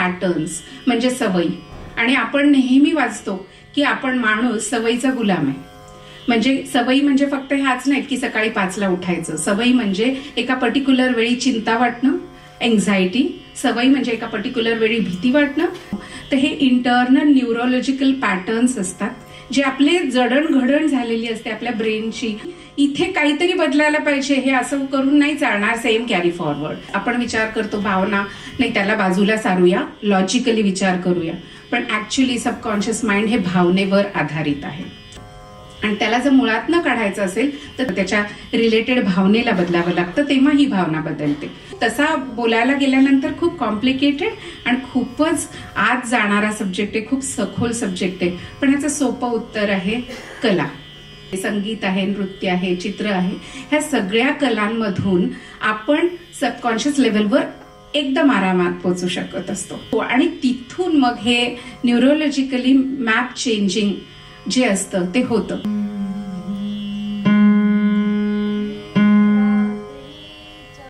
Patterns म्हणजे सवयी. आणि आपण नेहमी वाचतो की आपण माणूस सवयीचा गुलाम आहे. म्हणजे सवयी म्हणजे फक्त ह्याच नाहीत की सकाळी पाचला उठायचं. सवयी म्हणजे एका पर्टिक्युलर वेळी चिंता वाटणं एन्झायटी सवयी म्हणजे एका पर्टिक्युलर वेळी भीती वाटणं. तर हे इंटरनल न्यूरोलॉजिकल पॅटर्न्स असतात जे आपले जडणघडण झालेली असते आपल्या ब्रेनची इथे काहीतरी बदलायला पाहिजे हे असं करून नाही चालणार सेम कॅरी फॉरवर्ड आपण विचार करतो भावना नाही त्याला बाजूला सारूया लॉजिकली विचार करूया. पण ॲक्च्युली सबकॉन्शियस माइंड हे भावनेवर आधारित आहे. आणि त्याला जर मुळात न काढायचं असेल तर त्याच्या रिलेटेड भावनेला बदलावं लागतं तेव्हा ही भावना बदलते. तसा बोलायला गेल्यानंतर खूप कॉम्प्लिकेटेड आणि खूपच आत जाणारा सब्जेक्ट आहे खूप सखोल सब्जेक्ट आहे. पण याचं सोपं उत्तर आहे कला. संगीत आहे नृत्य आहे चित्र आहे ह्या सगळ्या कलांमधून आपण सबकॉन्शियस लेवलवर एकदम आरामात पोचू शकत असतो. आणि तिथून मग हे न्यूरोलॉजिकली मॅप चेंजिंग जे असतं ते होतं.